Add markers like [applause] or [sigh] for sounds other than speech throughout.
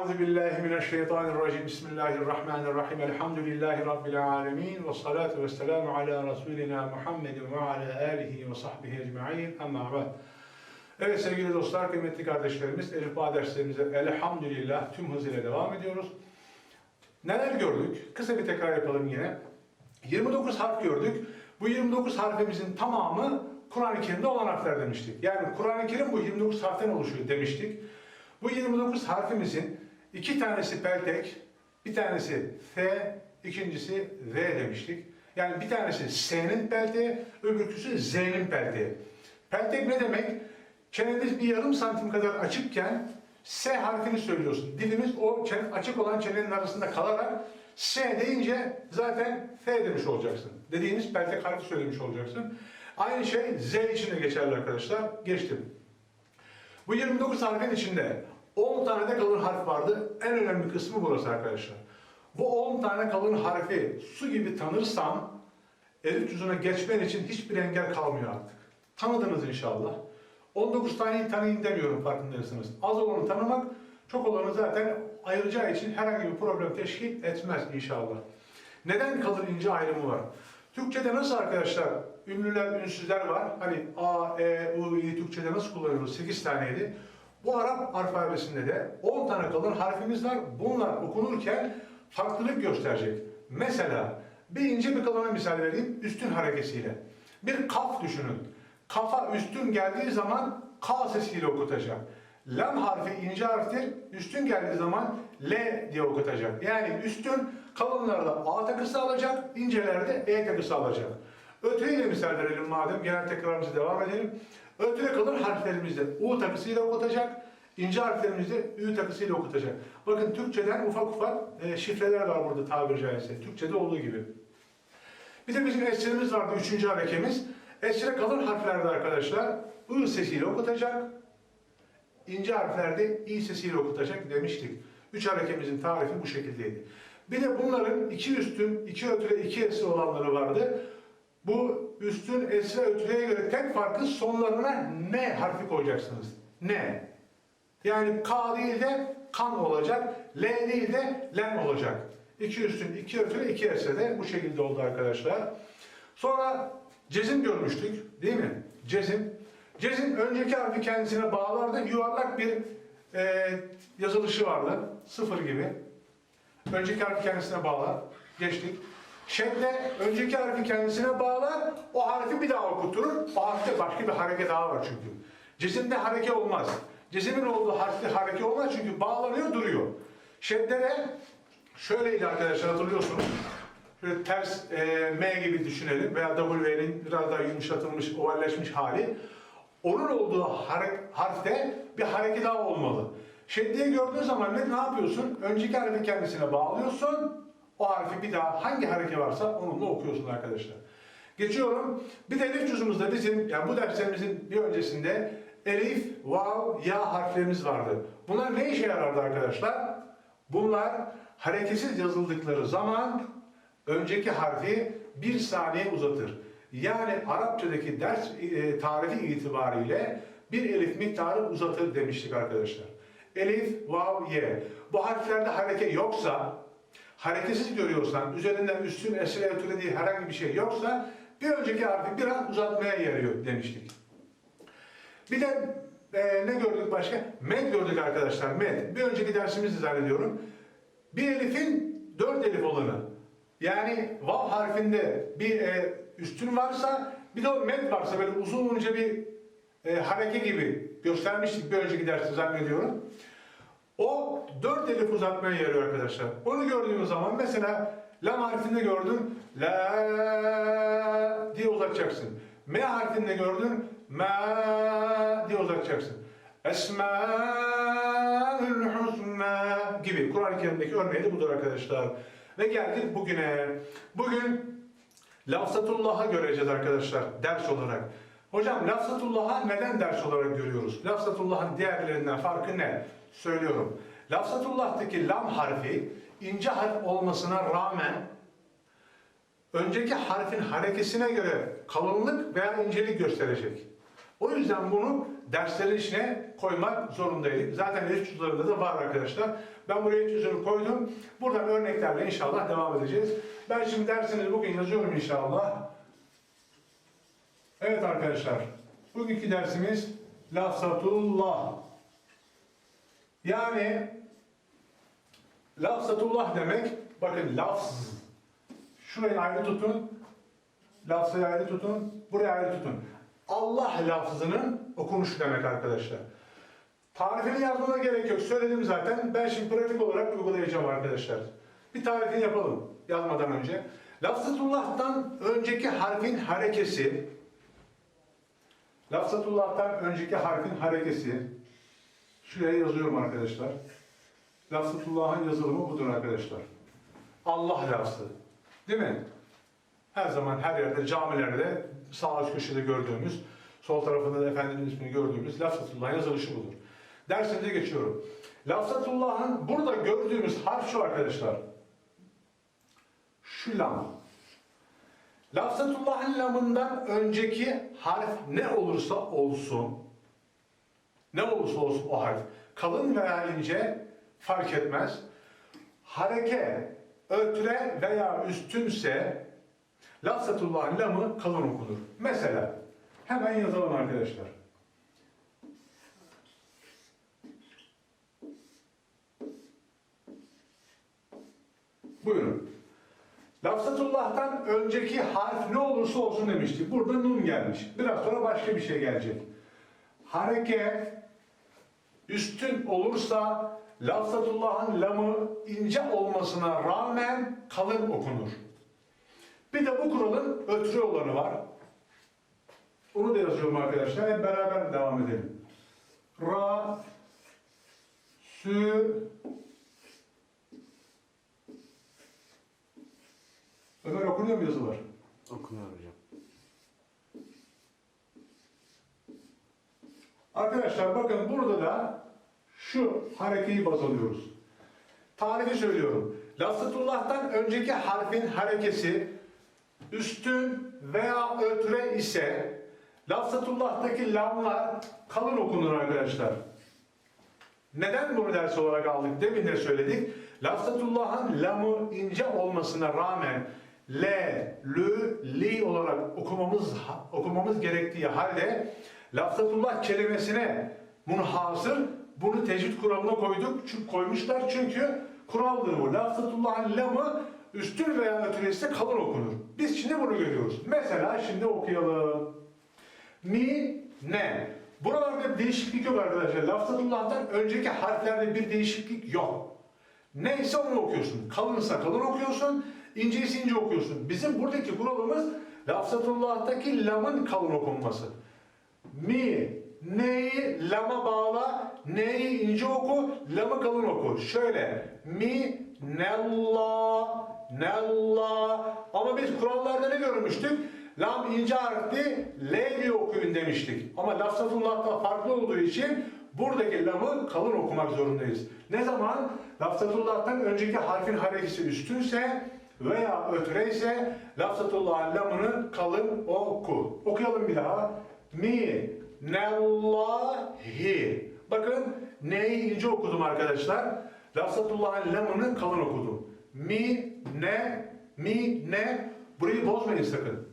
Euzu billahi mineşşeytanirracim. Bismillahirrahmanirrahim. Elhamdülillahi rabbil alamin ve salatu vesselamu ala rasulina Muhammedin ve ala alihi ve sahbihi ecmaîn. Amma ba'd. Evet sevgili dostlar, kıymetli kardeşlerimiz, Elif Bağ derslerimize elhamdülillah tüm hızıyla devam ediyoruz. Neler gördük? Kısa bir tekrar yapalım yine. 29 harf gördük. Bu 29 harfimizin tamamı Kur'an-ı Kerim'de olan harfler demiştik. Yani Kur'an-ı Kerim bu 29 harften oluşuyor demiştik. Bu 29 harfimizin iki tanesi peltek, bir tanesi F, ikincisi V demiştik. Yani bir tanesi S'nin pelteği, öbürküsü Z'nin pelteği. Peltek ne demek? Çeneniz bir yarım santim kadar açıkken S harfini söylüyorsun. Dilimiz o çene- açık olan çenenin arasında kalarak S deyince zaten F demiş olacaksın. Dediğimiz peltek harfi söylemiş olacaksın. Aynı şey Z için de geçerli arkadaşlar. Geçtim. Bu 29 harfin içinde 10 tane de kalın harf vardı. En önemli kısmı burası arkadaşlar. Bu 10 tane kalın harfi su gibi tanırsan elif cüzüne geçmen için hiçbir engel kalmıyor artık. Tanıdınız inşallah. 19 taneyi tanıyın demiyorum farkındaysanız. Az olanı tanımak, çok olanı zaten ayıracağı için herhangi bir problem teşkil etmez inşallah. Neden kalın ince ayrımı var? Türkçede nasıl arkadaşlar ünlüler, ünsüzler var. Hani A, E, U, İ Türkçede nasıl kullanıyoruz? 8 taneydi. Bu Arap alfabesinde de 10 tane kalın harfimiz var. Bunlar okunurken farklılık gösterecek. Mesela bir ince bir kalına misal vereyim üstün harekesiyle. Bir kaf düşünün. Kafa üstün geldiği zaman K sesiyle okutacak. Lam harfi ince harftir. Üstün geldiği zaman L diye okutacak. Yani üstün kalınlarda A takısı alacak, incelerde E takısı alacak. Ötüyle misal verelim madem. Genel tekrarımıza devam edelim. Ötüle kalın harflerimizde U takısıyla okutacak. ince harflerimizde Ü takısıyla okutacak. Bakın Türkçeden ufak ufak e, şifreler var burada tabiri caizse. Türkçede olduğu gibi. Bir de bizim esrimiz vardı, üçüncü harekemiz. Esre kalın harflerde arkadaşlar I sesiyle okutacak. ince harflerde İ sesiyle okutacak demiştik. Üç harekemizin tarifi bu şekildeydi. Bir de bunların iki üstün, iki ötüre, iki esre olanları vardı. Bu üstün esre ötüreye göre tek farkı sonlarına ne harfi koyacaksınız. Ne? Yani K değil de kan olacak, L değil de len olacak. İki üstün, iki ötüre, iki esre de bu şekilde oldu arkadaşlar. Sonra cezim görmüştük değil mi? Cezim. Cezim önceki harfi kendisine bağlardı. Yuvarlak bir e, yazılışı vardı. Sıfır gibi. Önceki harfi kendisine bağlar. Geçtik. Şedde önceki harfi kendisine bağlar. O harfi bir daha okuturur. O harfte başka bir hareke daha var çünkü. Cezimde hareke olmaz. Cezimin olduğu harfte hareke olmaz çünkü bağlanıyor duruyor. Şedde de şöyleydi arkadaşlar hatırlıyorsunuz. Şöyle ters e, M gibi düşünelim veya W'nin biraz daha yumuşatılmış, ovalleşmiş hali. Onun olduğu harfte bir hareke daha olmalı. Şeddiye gördüğün zaman ne, ne yapıyorsun? Önceki harfi kendisine bağlıyorsun. O harfi bir daha hangi hareke varsa onunla okuyorsun arkadaşlar. Geçiyorum. Bir de elif cüzümüzde bizim, yani bu derslerimizin bir öncesinde elif, vav, ya harflerimiz vardı. Bunlar ne işe yarardı arkadaşlar? Bunlar hareketsiz yazıldıkları zaman önceki harfi bir saniye uzatır. Yani Arapçadaki ders e, tarifi itibariyle bir elif miktarı uzatır demiştik arkadaşlar. Elif, vav, ye. Bu harflerde hareke yoksa, hareketsiz görüyorsan, üzerinden üstün esre türediği herhangi bir şey yoksa, bir önceki harfi biraz uzatmaya yarıyor demiştik. Bir de e, ne gördük başka? Med gördük arkadaşlar, med. Bir önceki dersimizde zannediyorum. Bir elifin dört elif olanı. Yani vav harfinde bir e, üstün varsa, bir de o med varsa böyle uzunca bir e, hareke gibi göstermiştik bir önceki derste zannediyorum. O dört elif uzatmaya yarıyor arkadaşlar. Onu gördüğünüz zaman mesela lam harfinde gördün la diye uzatacaksın. M harfinde gördün ma diye uzatacaksın. Esmaül husna gibi. Kur'an-ı Kerim'deki örneği de budur arkadaşlar. Ve geldik bugüne. Bugün Lafzatullah'a göreceğiz arkadaşlar ders olarak. Hocam Lafzatullah'a neden ders olarak görüyoruz? Lafzatullah'ın diğerlerinden farkı ne? Söylüyorum. Lafzatullah'taki lam harfi ince harf olmasına rağmen önceki harfin harekesine göre kalınlık veya incelik gösterecek. O yüzden bunu derslerin içine koymak zorundaydık. Zaten elit cüzdanında da var arkadaşlar. Ben buraya cüzdanı koydum. Buradan örneklerle inşallah devam edeceğiz. Ben şimdi dersinizi bugün yazıyorum inşallah. Evet arkadaşlar. Bugünkü dersimiz lafzatullah. Yani lafzatullah demek bakın lafz. Şurayı ayrı tutun. Lafzayı ayrı tutun. Burayı ayrı tutun. Allah lafzının okunuşu demek arkadaşlar. Tarifini yazmama gerek yok. Söyledim zaten. Ben şimdi pratik olarak uygulayacağım arkadaşlar. Bir tarifini yapalım yazmadan önce. Lafzatullah'tan önceki harfin harekesi Lafzatullah'tan önceki harfin harekesi şuraya yazıyorum arkadaşlar. Lafzatullah'ın yazılımı budur arkadaşlar. Allah lafzı. Değil mi? Her zaman her yerde camilerde sağ üst köşede gördüğümüz, sol tarafında da Efendimizin ismini gördüğümüz Lafzatullah'ın yazılışı budur. Dersimize geçiyorum. Lafzatullah'ın burada gördüğümüz harf şu arkadaşlar. Şu lam. Lafzatullah'ın lamından önceki harf ne olursa olsun, ne olursa olsun o harf, kalın veya ince fark etmez. Hareke, ötre veya üstünse Lafzatullah'ın lamı kalın okunur. Mesela hemen yazalım arkadaşlar. Buyurun. Lafzatullah'tan önceki harf ne olursa olsun demiştik. Burada nun gelmiş. Biraz sonra başka bir şey gelecek. Hareke üstün olursa Lafzatullah'ın lamı ince olmasına rağmen kalın okunur. Bir de bu kuralın ötürü olanı var. Onu da yazıyorum arkadaşlar. Hep beraber devam edelim. Ra, sü, Ömer okunuyor mu yazılar? Okunuyor hocam. Arkadaşlar bakın burada da şu harekeyi baz alıyoruz. Tarifi söylüyorum. Lafzatullah'tan önceki harfin harekesi üstün veya ötre ise Lafzatullah'taki lamlar kalın okunur arkadaşlar. Neden bunu ders olarak aldık? Demin de söyledik. Lafzatullah'ın lamı ince olmasına rağmen L, Lü, Li olarak okumamız okumamız gerektiği halde Lafzatullah kelimesine munhasır bunu tecvid kuralına koyduk. Çünkü koymuşlar çünkü kuraldır bu. Lafzatullah'ın lamı üstün veya ötürü ise kalın okunur. Biz şimdi bunu görüyoruz. Mesela şimdi okuyalım. Mi, ne. Buralarda bir değişiklik yok arkadaşlar. Lafzatullah'tan önceki harflerde bir değişiklik yok. Neyse onu okuyorsun. Kalınsa kalın okuyorsun, inceyse ince okuyorsun. Bizim buradaki kuralımız Lafzatullah'taki lamın kalın okunması. Mi, neyi lama bağla, neyi ince oku, lamı kalın oku. Şöyle, mi, nella, nella. Ama biz kurallarda ne görmüştük? Lam ince harfli, L diye okuyun demiştik. Ama Lafzatullah'ta farklı olduğu için buradaki lamı kalın okumak zorundayız. Ne zaman? Lafzatullah'tan önceki harfin harekesi üstünse veya ötre ise Lafzatullah'ın lamını kalın oku. Okuyalım bir daha. Mi, nellahi. Bakın neyi ince okudum arkadaşlar. Lafzatullah'ın lamını kalın okudum. Mi, ne, mi, ne. Burayı bozmayın sakın.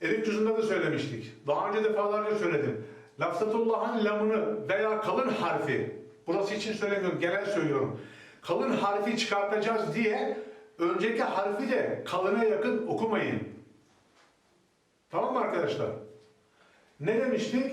Elif cüzünde de söylemiştik. Daha önce defalarca söyledim. Lafzatullah'ın lamını veya kalın harfi, burası için söylemiyorum, genel söylüyorum. Kalın harfi çıkartacağız diye önceki harfi de kalına yakın okumayın. Tamam mı arkadaşlar? Ne demiştik?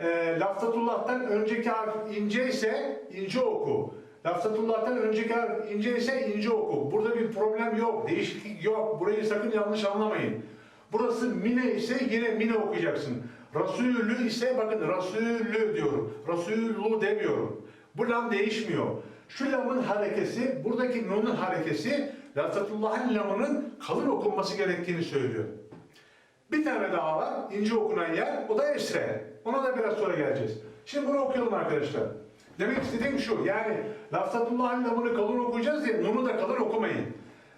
E, Lafzatullah'tan önceki harf ince ise ince oku. Lafzatullah'tan önceki harf ince ise ince oku. Burada bir problem yok, değişiklik yok. Burayı sakın yanlış anlamayın. Burası mine ise yine mine okuyacaksın. Rasulü ise bakın Rasulü diyorum. Rasulü demiyorum. Bu lam değişmiyor. Şu lamın harekesi, buradaki nunun harekesi Lafzatullah'ın lamının kalın okunması gerektiğini söylüyor. Bir tane daha var, ince okunan yer, o da esre. Ona da biraz sonra geleceğiz. Şimdi bunu okuyalım arkadaşlar. Demek istediğim şu, yani Lafzatullah'ın lamını kalın okuyacağız diye nunu da kalın okumayın.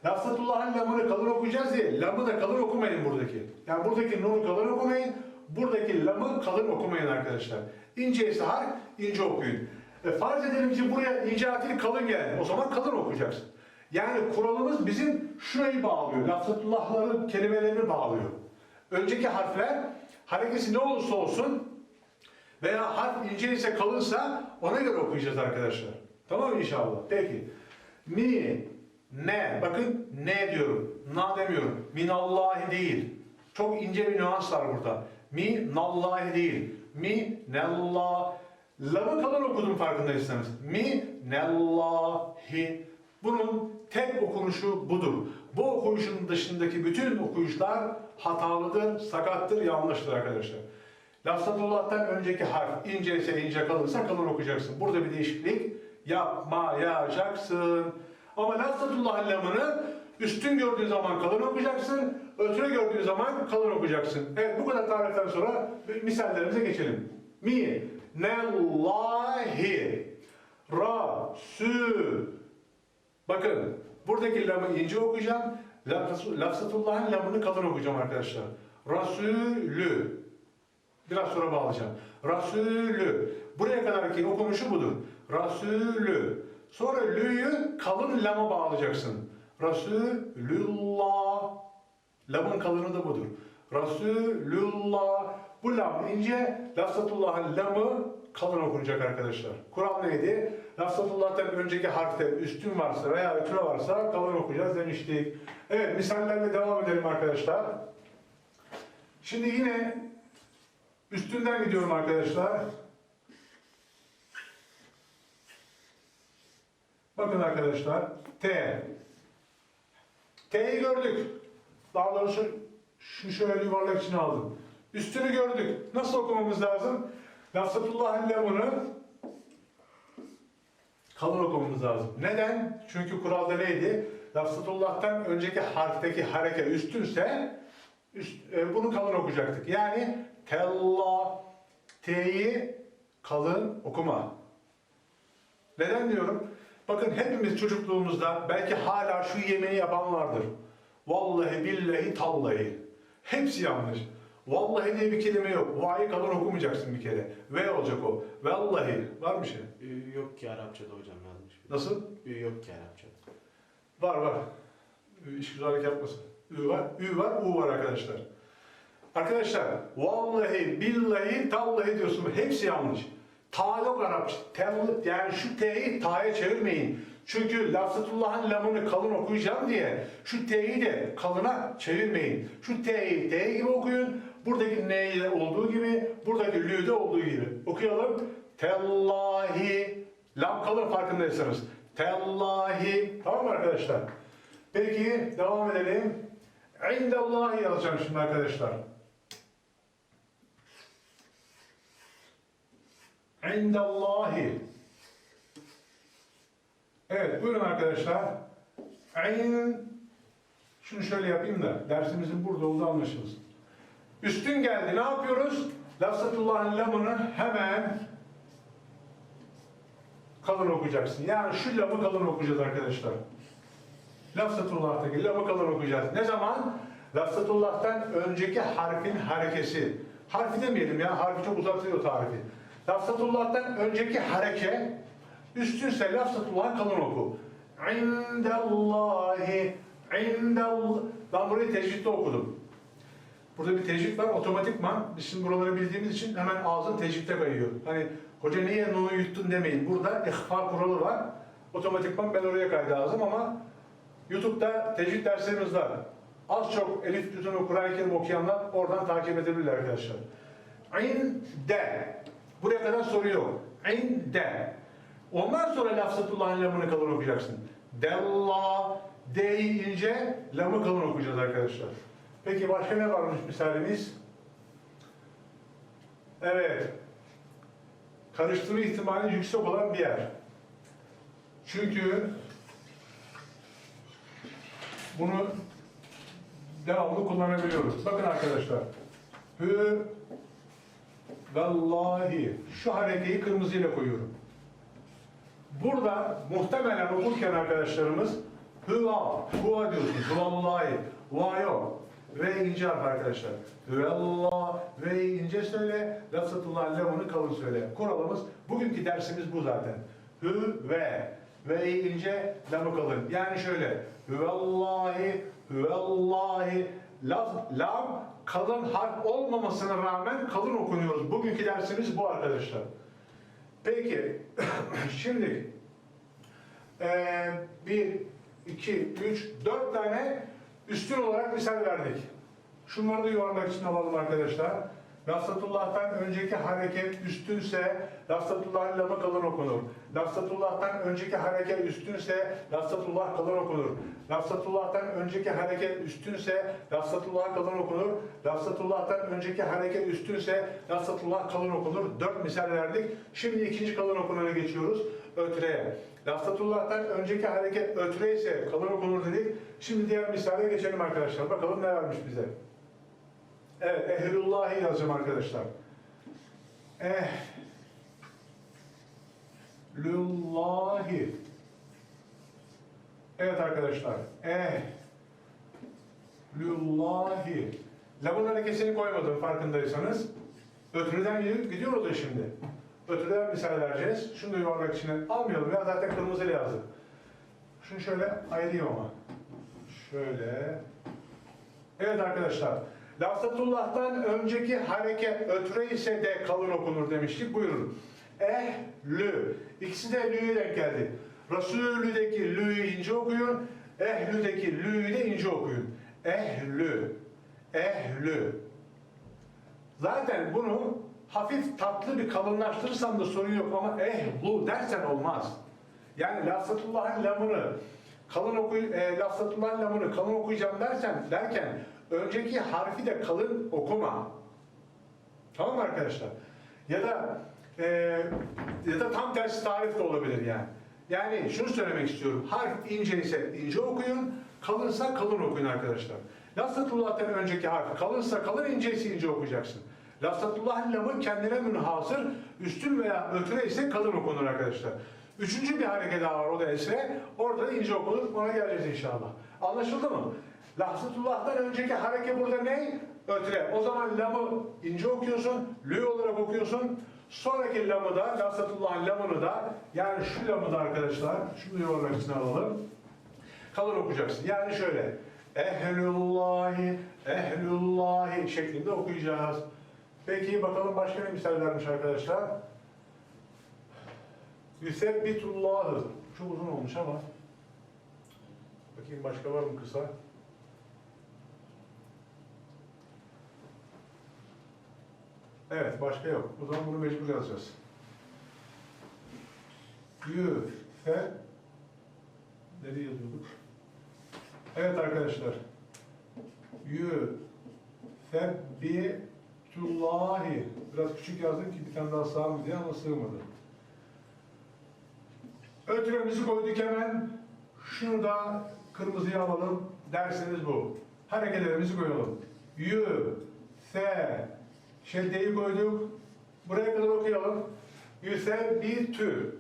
Lafzatullah'ın lamını kalın okuyacağız diye lamı da kalın okumayın buradaki. Yani buradaki nunu kalın okumayın, buradaki lamı kalın okumayın arkadaşlar. İnce ise harf, ince okuyun. E, farz edelim ki buraya ince harfli kalın geldi. O zaman kalın okuyacaksın. Yani kuralımız bizim şurayı bağlıyor. Lafzatullah'ların kelimelerini bağlıyor. Önceki harfler harekesi ne olursa olsun veya harf ince ise kalınsa ona göre okuyacağız arkadaşlar. Tamam inşallah? Peki. Mi, ne, bakın ne diyorum, na demiyorum. Minallahi değil. Çok ince bir nüans var burada. Mi, nallahi değil. Mi, nellah. Lamı kalın okudum farkındaysanız. Mi, nellahi. Bunun tek okunuşu budur. Bu okuyuşun dışındaki bütün okuyuşlar hatalıdır, sakattır, yanlıştır arkadaşlar. Lafzatullah'tan önceki harf ince ise ince kalırsa kalın okuyacaksın. Burada bir değişiklik yapmayacaksın. Ama lafzatullah'ın lamını üstün gördüğün zaman kalın okuyacaksın, ötürü gördüğün zaman kalın okuyacaksın. Evet bu kadar tariften sonra misallerimize geçelim. Mi, nellahi, ra, sü. Bakın buradaki lamı ince okuyacağım. Lafz- Lafzatullah'ın lamını kalın okuyacağım arkadaşlar. Rasulü. Biraz sonra bağlayacağım. Rasulü. Buraya kadarki okunuşu budur. Rasulü. Sonra lü'yü kalın lama bağlayacaksın. Rasulullah. Lamın kalını da budur. Rasulullah. Bu lam ince, Lafzatullah'ın lamı kalın okunacak arkadaşlar. Kural neydi? Lafzatullah'tan önceki harfte üstün varsa veya ötürü varsa kalın okuyacağız demiştik. Evet, misallerle devam edelim arkadaşlar. Şimdi yine üstünden gidiyorum arkadaşlar. Bakın arkadaşlar. T. T'yi gördük. Daha doğrusu şu şöyle yuvarlak içine aldım. Üstünü gördük. Nasıl okumamız lazım? Lafzatullah'ın lamını kalın okumamız lazım. Neden? Çünkü kuralda neydi? Lafzatullah'tan önceki harfteki hareke üstünse üst, e, bunu kalın okuyacaktık. Yani tella T'yi kalın okuma. Neden diyorum? Bakın hepimiz çocukluğumuzda belki hala şu yemeği yapan vardır. Vallahi billahi tallahi. Hepsi yanlış. Vallahi diye bir kelime yok. Va'yı kalın okumayacaksın bir kere. V olacak o. Vallahi. Var mı şey? Ü yok ki Arapçada hocam yazmış. Nasıl? Ü yok ki Arapçada. Var var. İş güzellik yapmasın. Ü var. Ü var. U var arkadaşlar. Arkadaşlar vallahi billahi tallahi diyorsun. Hepsi yanlış. Ta yok Arapça. Tel- yani şu T'yi ta'ya çevirmeyin. Çünkü lafzatullah'ın lamını kalın okuyacağım diye şu T'yi de kalına çevirmeyin. Şu T'yi T gibi okuyun. Buradaki N'yi de olduğu gibi, buradaki Lü de olduğu gibi. Okuyalım. Tellahi. Lam kalın farkındaysanız. Tellahi. Tamam mı arkadaşlar? Peki devam edelim. İndallahi yazacağım şimdi arkadaşlar. İndallahi. Evet buyurun arkadaşlar. İn. Şunu şöyle yapayım da dersimizin burada olduğu anlaşılsın. Üstün geldi. Ne yapıyoruz? Lafzatullah'ın lamını hemen kalın okuyacaksın. Yani şu lamı kalın okuyacağız arkadaşlar. Lafzatullah'taki lamı kalın okuyacağız. Ne zaman? Lafzatullah'tan önceki harfin harekesi. Harfi demeyelim ya, harfi çok uzatıyor tarifi. Lafzatullah'tan önceki hareke, üstünse lafzatullah'ı kalın oku. İndallahi, indall... Ben burayı tecvidde okudum. Burada bir tecvid var, otomatikman. Biz şimdi buraları bildiğimiz için hemen ağzın tecvidde kayıyor. Hani hoca niye nunu yuttun demeyin. Burada ihfa kuralı var. Otomatikman ben oraya kaydı ağzım ama YouTube'da tecvid derslerimiz var. Az çok Elif Düzünü Kur'an-ı Kerim okuyanlar oradan takip edebilirler arkadaşlar. İnde. Buraya kadar soru yok. İnde. Ondan sonra lafzatullah'ın lamını kalın okuyacaksın. Della, D'yi ince, lamı kalın okuyacağız arkadaşlar. Peki başka ne varmış misalimiz? Evet. Karıştırma ihtimali yüksek olan bir yer. Çünkü bunu devamlı kullanabiliyoruz. Bakın arkadaşlar. Hü vallahi şu harekeyi kırmızıyla koyuyorum. Burada muhtemelen okurken arkadaşlarımız Hüva. Hüva diyorsunuz. Hüvallahi. Va yok. Ve ince harf arkadaşlar. Hüvallah. Ve ince söyle. Lafzatullah lemunu kalın söyle. Kuralımız, bugünkü dersimiz bu zaten. Hü ve. Ve ince, lamı kalın. Yani şöyle. Hüvallahi, hüvallahi. Laf, lam kalın harf olmamasına rağmen kalın okunuyoruz. Bugünkü dersimiz bu arkadaşlar. Peki, [clears throat] şimdi ee, bir, iki, üç, dört tane üstün olarak misal verdik. Şunları da yuvarlak için alalım arkadaşlar. Lafzatullah'tan önceki hareket üstünse Lafzatullah lamı kalın okunur. Lafzatullah'tan önceki hareket üstünse Lafzatullah kalın okunur. Lafzatullah'tan önceki hareket üstünse Lafzatullah kalın okunur. Lafzatullah'tan önceki hareket üstünse Lafzatullah kalın okunur. Dört misal verdik. Şimdi ikinci kalın okunana geçiyoruz. Ötreye. Lafzatullah'tan önceki hareket ötre ise kalın okunur dedik. Şimdi diğer misale geçelim arkadaşlar. Bakalım ne vermiş bize. Evet, ehlullahi yazacağım arkadaşlar. Eh, Lullahi. Evet arkadaşlar. Eh, Lullahi. Lamın hareketini koymadım farkındaysanız. Ötürüden gidiyor, gidiyor o da şimdi. Ötürüden misal vereceğiz. Şunu da yuvarlak içine almayalım ya zaten kırmızı lazım. Şunu şöyle ayırayım ama. Şöyle. Evet arkadaşlar. Lafzatullah'tan önceki hareket ötre ise de kalın okunur demiştik. Buyurun. Eh, lü. İkisi de lü'ye denk geldi. Resulü'deki lü'yü ince okuyun. Ehlü'deki lü'yü de ince okuyun. Ehlü. Ehlü. Zaten bunu hafif tatlı bir kalınlaştırırsan da sorun yok ama ehlu dersen olmaz. Yani lafzatullah'ın lamını kalın okuy e, lafzatullah'ın lamını kalın okuyacağım dersen derken önceki harfi de kalın okuma. Tamam mı arkadaşlar? Ya da e, ya da tam tersi tarif de olabilir yani. Yani şunu söylemek istiyorum. Harf ince ise ince okuyun, kalınsa kalın okuyun arkadaşlar. Lafzatullah'tan önceki harf kalınsa kalın, ince ise ince okuyacaksın. Lafzatullah lamı kendine münhasır, üstün veya ötüre ise kalın okunur arkadaşlar. Üçüncü bir hareket daha var o da esre. Orada da ince okunur. Ona geleceğiz inşallah. Anlaşıldı mı? Lafzatullah'tan önceki hareket burada ne? Ötüre. O zaman lamı ince okuyorsun, lü olarak okuyorsun. Sonraki lamı da, lafzatullah'ın lamını da, yani şu lamı da arkadaşlar, şunu yuvarlak içine alalım. Kalın okuyacaksın. Yani şöyle. Ehlullahi, ehlullahi şeklinde okuyacağız. Peki bakalım başka ne misal vermiş arkadaşlar? Yüsebbitullahı. Çok uzun olmuş ama. Bakayım başka var mı kısa? Evet, başka yok. O zaman bunu mecbur yazacağız. Yüfe Nereye yazıyorduk? Evet arkadaşlar. Yüsebbitullahi Biraz küçük yazdım ki bir tane daha sığar mı diye ama sığmadı. Ötüremizi koyduk hemen. Şunu da kırmızıya alalım. Dersimiz bu. Hareketlerimizi koyalım. Yü, se, şeddeyi koyduk. Buraya kadar okuyalım. Yüsebbitü.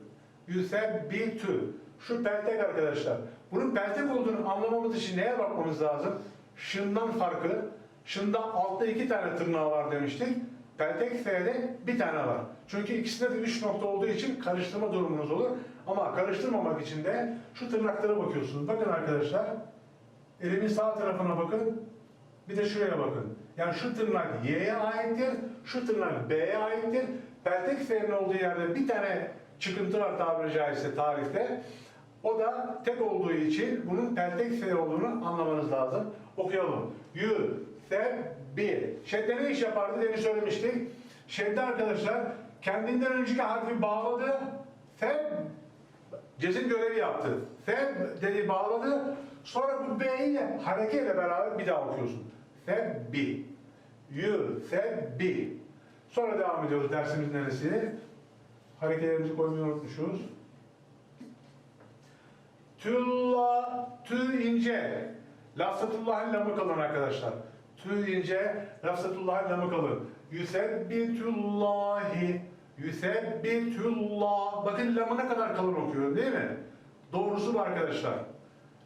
Yüsebbitü. Şu peltek arkadaşlar. Bunun peltek olduğunu anlamamız için neye bakmamız lazım? Şından farkı. Şında altta iki tane tırnağı var demiştik. Peltek F'de bir tane var. Çünkü ikisinde de üç nokta olduğu için karıştırma durumunuz olur. Ama karıştırmamak için de şu tırnaklara bakıyorsunuz. Bakın arkadaşlar. Elimin sağ tarafına bakın. Bir de şuraya bakın. Yani şu tırnak Y'ye aittir. Şu tırnak B'ye aittir. Peltek F'nin olduğu yerde bir tane çıkıntı var tabiri caizse tarifte. O da tek olduğu için bunun peltek F olduğunu anlamanız lazım. Okuyalım. Yü, F, bir. Şedde ne iş yapardı demin söylemiştik. Şedde arkadaşlar kendinden önceki harfi bağladı. F cezim görevi yaptı. F dedi bağladı. Sonra bu B'yi hareketle beraber bir daha okuyorsun. F, bi. Yü, F, bi. Sonra devam ediyoruz dersimizin neresi? Hareketlerimizi koymayı unutmuşuz. Tülla, tü ince. Lafzatullah'ın lamı kalın arkadaşlar. Tü ince, lafzatullah'ın lamı kalın. Yüsebbitullahi, yüsebbitullah. Bakın lamı ne kadar kalın okuyorum değil mi? Doğrusu bu arkadaşlar.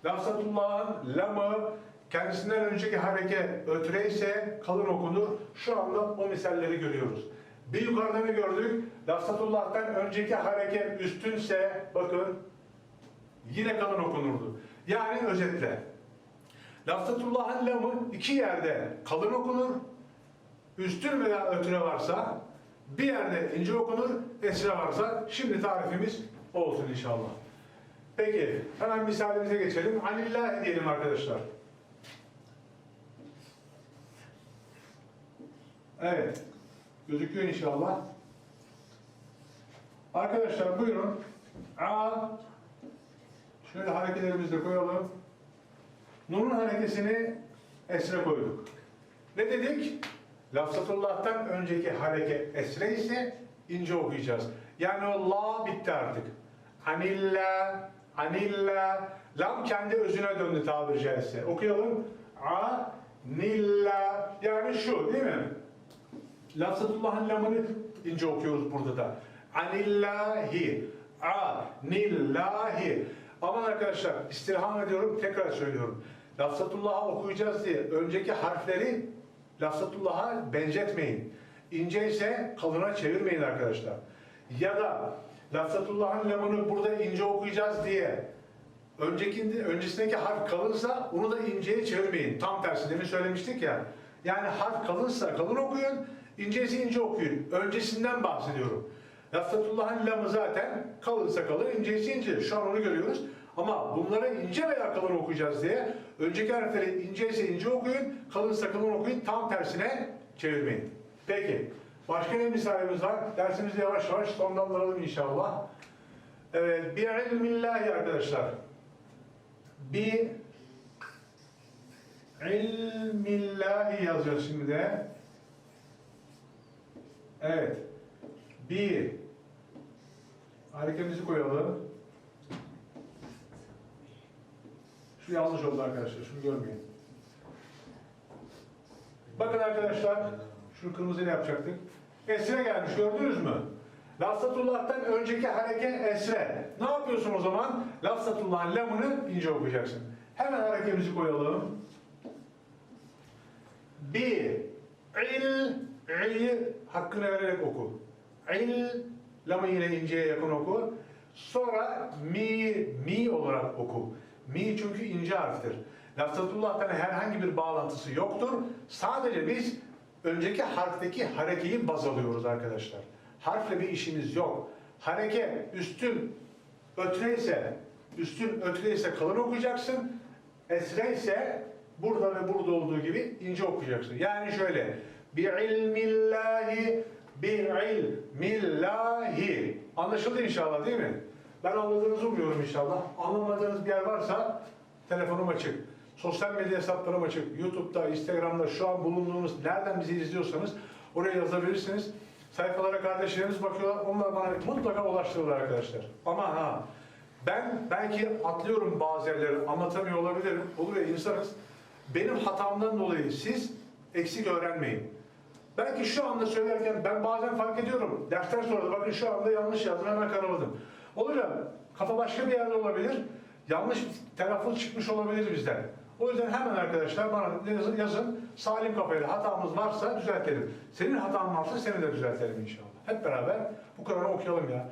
Lafzatullah'ın lamı kendisinden önceki hareke ötre ise kalın okunur. Şu anda o misalleri görüyoruz. Bir yukarıda ne gördük? Lafzatullah'tan önceki hareke üstünse bakın yine kalın okunurdu. Yani özetle Lafzatullah'ın lamı iki yerde kalın okunur. Üstün veya ötüre varsa bir yerde ince okunur, esre varsa şimdi tarifimiz olsun inşallah. Peki hemen misalimize geçelim. Alillah diyelim arkadaşlar. Evet. Gözüküyor inşallah. Arkadaşlar buyurun. A Şöyle hareketlerimizi de koyalım. Nun'un harekesini esre koyduk. Ne dedik? Lafzatullah'tan önceki hareket esre ise ince okuyacağız. Yani o la bitti artık. Anilla, anilla. Lam kendi özüne döndü tabiri caizse. Okuyalım. A, nilla. Yani şu değil mi? Lafzatullah'ın lamını ince okuyoruz burada da. Anillahi. A, nillahi. Aman arkadaşlar istirham ediyorum tekrar söylüyorum. Lafzatullah'a okuyacağız diye önceki harfleri Lafzatullah'a benzetmeyin. İnce ise kalına çevirmeyin arkadaşlar. Ya da Lafzatullah'ın lamını burada ince okuyacağız diye öncekinde, öncesindeki harf kalınsa onu da inceye çevirmeyin. Tam tersi demin söylemiştik ya. Yani harf kalınsa kalın okuyun, inceyse ince okuyun. Öncesinden bahsediyorum. Lafzatullah'ın lamı zaten kalınsa kalın, inceyse ince. Şu an onu görüyoruz. Ama bunları ince veya kalın okuyacağız diye önceki harfleri inceyse ince okuyun, kalınsa kalın okuyun, tam tersine çevirmeyin. Peki, başka ne misalimiz var? Dersimizi yavaş yavaş sonlandıralım inşallah. Evet, bir ilmillahi arkadaşlar. Bir ilmillahi yazıyoruz şimdi de. Evet. Bir harekemizi koyalım. Şu yanlış oldu arkadaşlar. Şunu görmeyin. Bakın arkadaşlar. Şu kırmızıyla yapacaktık. Esre gelmiş gördünüz mü? Lafzatullah'tan önceki hareket esre. Ne yapıyorsun o zaman? Lafzatullah'ın lamını ince okuyacaksın. Hemen harekemizi koyalım. Bir, il, i'yi hakkını vererek oku. İl, lamı yine inceye yakın oku. Sonra mi, mi olarak oku. Mi çünkü ince harftir. Lafzatullah'tan herhangi bir bağlantısı yoktur. Sadece biz önceki harfteki harekeyi baz alıyoruz arkadaşlar. Harfle bir işimiz yok. Hareke üstün ötre ise, üstün ötre ise kalın okuyacaksın. Esre ise burada ve burada olduğu gibi ince okuyacaksın. Yani şöyle bi'ilmillahi bi'ilmillahi Anlaşıldı inşallah değil mi? Ben anladığınızı umuyorum inşallah. Anlamadığınız bir yer varsa telefonum açık. Sosyal medya hesaplarım açık. YouTube'da, Instagram'da şu an bulunduğunuz nereden bizi izliyorsanız oraya yazabilirsiniz. Sayfalara kardeşlerimiz bakıyorlar. Onlar bana mutlaka ulaştırırlar arkadaşlar. Ama ha ben belki atlıyorum bazı yerleri anlatamıyor olabilirim. Olur ya insanız. Benim hatamdan dolayı siz eksik öğrenmeyin. Belki şu anda söylerken ben bazen fark ediyorum. Dersten sonra bakın şu anda yanlış yazdım hemen karaladım. Olur ya kafa başka bir yerde olabilir. Yanlış telaffuz çıkmış olabilir bizden. O yüzden hemen arkadaşlar bana yazın, yazın salim kafayla hatamız varsa düzeltelim. Senin hatan varsa seni de düzeltelim inşallah. Hep beraber bu Kur'an'ı okuyalım ya.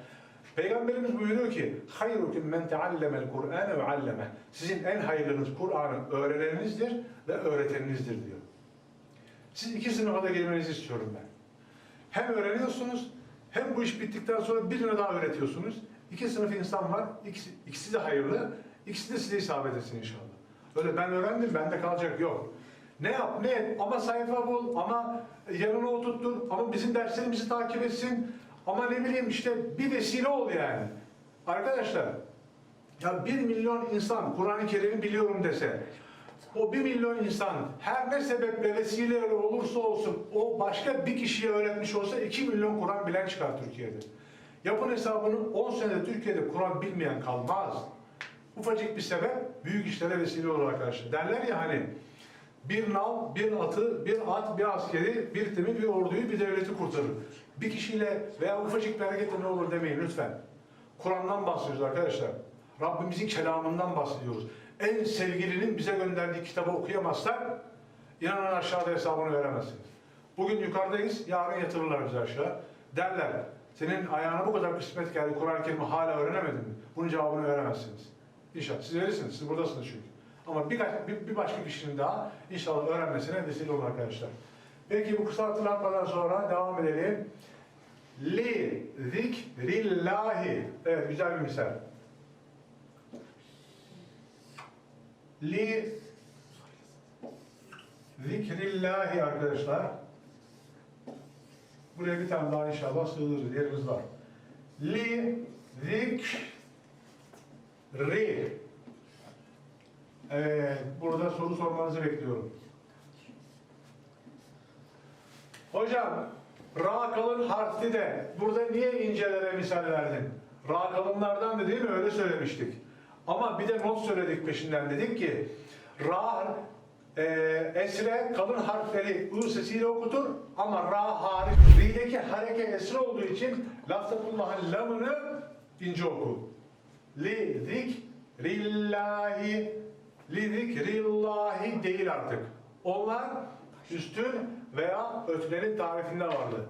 Peygamberimiz buyuruyor ki hayrukum men teallemel Kur'ane ve alleme. Sizin en hayırlınız Kur'an'ı öğrenenizdir ve öğreteninizdir diyor. Siz iki sınıfa da girmenizi istiyorum ben. Hem öğreniyorsunuz hem bu iş bittikten sonra birine daha öğretiyorsunuz. İki sınıf insan var. İkisi, ikisi de hayırlı. İkisi de size isabet etsin inşallah. Öyle ben öğrendim bende kalacak yok. Ne yap ne et ama sayfa bul ama yanına oturttur ama bizim derslerimizi takip etsin ama ne bileyim işte bir vesile ol yani. Arkadaşlar ya bir milyon insan Kur'an-ı Kerim'i biliyorum dese o bir milyon insan her ne sebeple vesileyle olursa olsun o başka bir kişiye öğretmiş olsa iki milyon Kur'an bilen çıkar Türkiye'de. Yapın hesabını 10 senede Türkiye'de Kur'an bilmeyen kalmaz. Ufacık bir sebep büyük işlere vesile olur arkadaşlar. Derler ya hani bir nal, bir atı, bir at, bir askeri, bir timi, bir orduyu, bir devleti kurtarır. Bir kişiyle veya ufacık bir hareketle ne olur demeyin lütfen. Kur'an'dan bahsediyoruz arkadaşlar. Rabbimizin kelamından bahsediyoruz. en sevgilinin bize gönderdiği kitabı okuyamazsak inanın aşağıda hesabını veremezsiniz. Bugün yukarıdayız, yarın yatırırlar bizi aşağı. Derler, senin ayağına bu kadar kısmet geldi, Kur'an-ı Kerim'i hala öğrenemedin mi? Bunun cevabını veremezsiniz. İnşallah. Siz verirsiniz, siz buradasınız çünkü. Ama bir, bir, bir başka kişinin daha inşallah öğrenmesine vesile olur arkadaşlar. Peki bu kısa hatırlatmadan sonra devam edelim. Li zikrillahi. Evet güzel bir misal. Li zikrillahi arkadaşlar. Buraya bir tane daha inşallah sığdırırız. Yerimiz var. Li zikri. Evet, burada soru sormanızı bekliyorum. Hocam, ra kalın harfli de burada niye incelere misal verdin? Ra kalınlardan da değil mi? Öyle söylemiştik. Ama bir de not söyledik peşinden. Dedik ki ra e, esre kalın harfleri u sesiyle okutur ama ra hariç ri'deki hareke esre olduğu için lafzatullah'ın lamını ince oku. Li zikrillahi li zikrillahi değil artık. Onlar üstün veya ötlerin tarifinde vardı.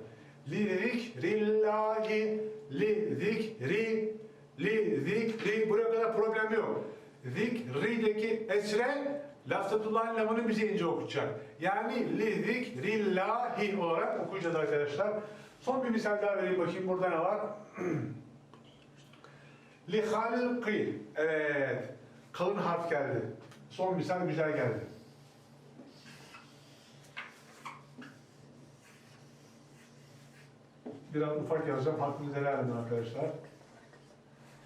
Li zikrillahi li zikri li zikri buraya kadar problem yok. Zikri'deki esre Lafzatullah'ın lamını bize ince okutacak. Yani li zikrillahi olarak okuyacağız arkadaşlar. Son bir misal daha vereyim bakayım burada ne var? [clears throat] li halqi. Evet. Kalın harf geldi. Son misal güzel geldi. Biraz ufak yazacağım. Hakkınızı helal edin arkadaşlar.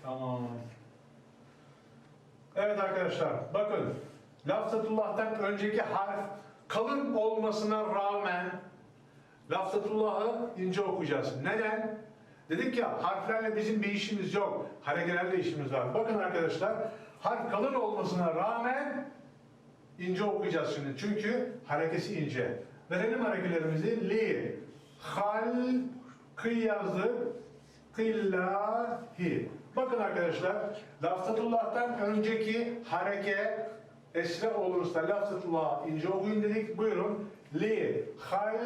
Tamam. Evet arkadaşlar bakın. Lafzatullah'tan önceki harf kalın olmasına rağmen Lafzatullah'ı ince okuyacağız. Neden? Dedik ya harflerle bizim bir işimiz yok. Harekelerle işimiz var. Bakın arkadaşlar harf kalın olmasına rağmen ince okuyacağız şimdi. Çünkü harekesi ince. Verelim harekelerimizi. Li, hal, kı yazdık. Kıllahi. Bakın arkadaşlar, Lafzatullah'tan önceki hareke esre olursa Lafzatullah ince okuyun dedik. Buyurun. Li, hal,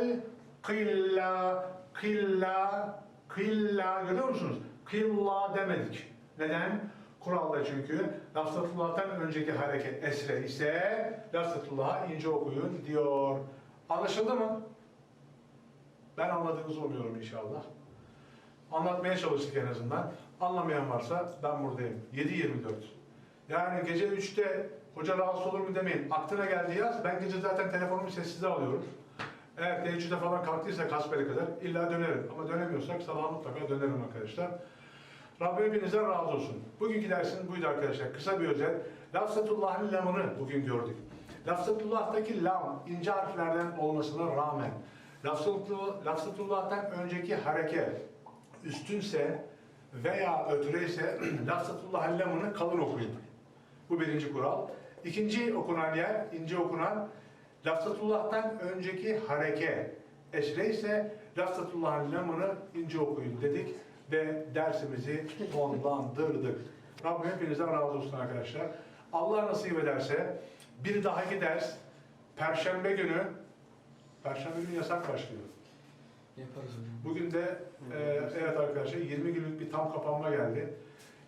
killa, killa, killa. Görüyor musunuz? Killa demedik. Neden? Kuralda çünkü Lafzatullah'tan önceki hareket esre ise Lafzatullah'a ince okuyun diyor. Anlaşıldı mı? Ben anladığınızı umuyorum inşallah. Anlatmaya çalıştık en azından. Anlamayan varsa ben buradayım. 7-24. Yani gece 3'te hoca rahatsız olur mu demeyin. Aklına geldi yaz. Ben gece zaten telefonumu sessizde alıyorum. Eğer teheccüde falan kalktıysa kasbele kadar illa dönerim. Ama dönemiyorsak sabah mutlaka dönerim arkadaşlar. Rabbim hepinizden razı olsun. Bugünkü dersimiz buydu arkadaşlar. Kısa bir özet. Lafzatullah'ın lamını bugün gördük. Lafzatullah'taki lam ince harflerden olmasına rağmen Lafzatullah- Lafzatullah'tan önceki hareket üstünse veya ötüreyse [clears throat] Lafzatullah'ın lamını kalın okuyun. Bu birinci kural. İkinci okunan yer, ince okunan Lafzatullah'tan önceki hareke esre ise Lafzatullah'ın lamını ince okuyun dedik ve dersimizi sonlandırdık. Rabbim hepinizden razı olsun arkadaşlar. Allah nasip ederse bir dahaki ders Perşembe günü Perşembe günü yasak başlıyor. Yaparız. Bugün de e, evet arkadaşlar 20 günlük bir tam kapanma geldi.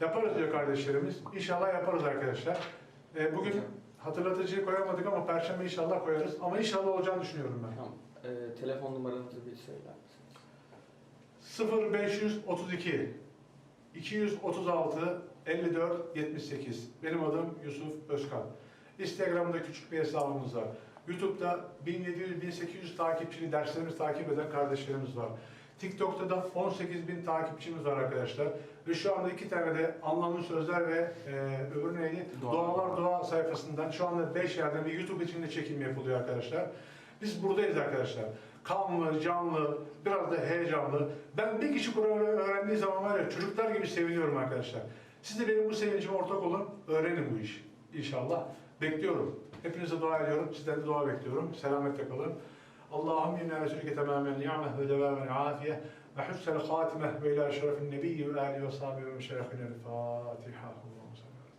Yaparız diyor kardeşlerimiz. İnşallah yaparız arkadaşlar. E, bugün hatırlatıcıyı koyamadık ama Perşembe inşallah koyarız. Ama inşallah olacağını düşünüyorum ben. Tamam. Ee, telefon numaranızı bir söyler misiniz? 0532 236 54 78 Benim adım Yusuf Özkan. Instagram'da küçük bir hesabımız var. YouTube'da 1700-1800 takipçili derslerimizi takip eden kardeşlerimiz var. TikTok'ta da 18 bin takipçimiz var arkadaşlar. Ve şu anda iki tane de anlamlı sözler ve e, öbürü neydi? Dua. Dualar Dua sayfasından şu anda 5 yerden bir YouTube için de çekim yapılıyor arkadaşlar. Biz buradayız arkadaşlar. Kanlı, canlı, biraz da heyecanlı. Ben bir kişi Kur'an'ı öğrendiği zaman var ya çocuklar gibi seviniyorum arkadaşlar. Siz de benim bu sevincime ortak olun. Öğrenin bu işi. İnşallah. Bekliyorum. Hepinize dua ediyorum. Sizden de dua bekliyorum. Selametle kalın. اللهم إنا نسألك تمام النعمة وتمام العافية وحسن الخاتمة وإلى شرف النبي وآله وصحبه ومشايخنا الفاتحة الفاتحة